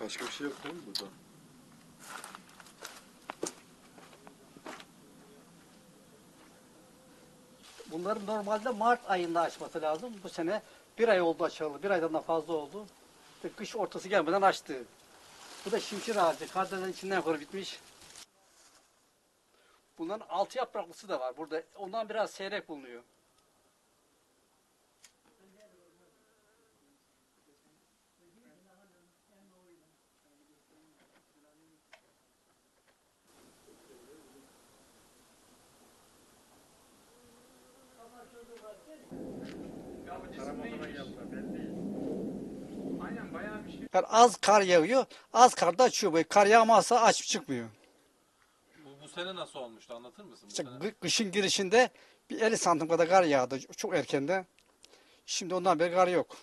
Başka bir şey yok değil mi burada? Bunların normalde Mart ayında açması lazım. Bu sene bir ay oldu açalı. Bir aydan da fazla oldu. İşte kış ortası gelmeden açtı. Bu da şimşir ağacı. Kardelen'in içinden yukarı bitmiş. Bunların altı yapraklısı da var. Burada ondan biraz seyrek bulunuyor. Yani az kar yağıyor. Az karda açıyor. Böyle kar yağmazsa açıp çıkmıyor. Bu, bu sene nasıl olmuştu anlatır mısın? Bu İşte sene? gı- kışın girişinde bir 50 santim kadar kar yağdı. Çok erkende. Şimdi ondan beri kar yok.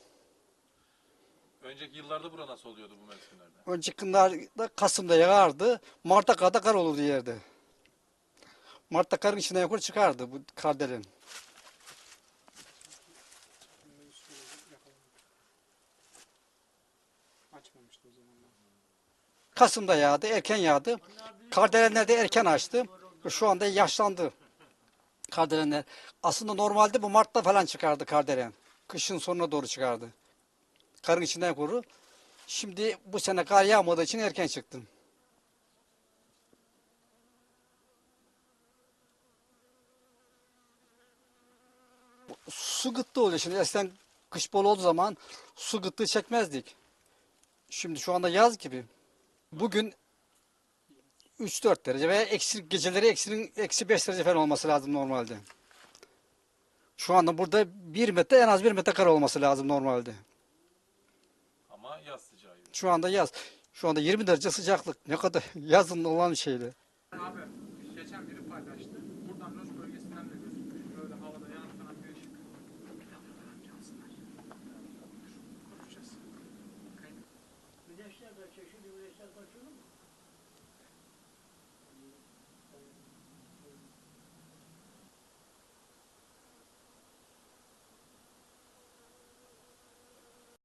Önceki yıllarda bura nasıl oluyordu bu mevsimlerde? Önceki yıllarda Kasım'da yağardı. Mart'a kadar kar olurdu yerde. Mart'ta karın içinden yukarı çıkardı bu kardelen. Açmamıştı o zamanlar. Kasım'da yağdı, erken yağdı. Kardelenler de erken açtı. Şu anda yaşlandı. Kardelenler. Aslında normalde bu Mart'ta falan çıkardı kardelen. Kışın sonuna doğru çıkardı. Karın içinden kuru. Şimdi bu sene kar yağmadığı için erken çıktı. Su gıttı oluyor. Şimdi eskiden kış bol olduğu zaman su gıttığı çekmezdik. Şimdi şu anda yaz gibi. Bugün 3-4 derece veya eksi, geceleri eksi, eksi 5 derece falan olması lazım normalde. Şu anda burada 1 metre en az 1 metre kar olması lazım normalde. Ama yaz sıcağı. Şu anda yaz. Şu anda 20 derece sıcaklık. Ne kadar yazın olan şeyle. Abi geçen biri paylaştı. Buradan Loş bölgesinden de gözükmüş. Böyle havada yanan falan bir ışık. Konuşacağız.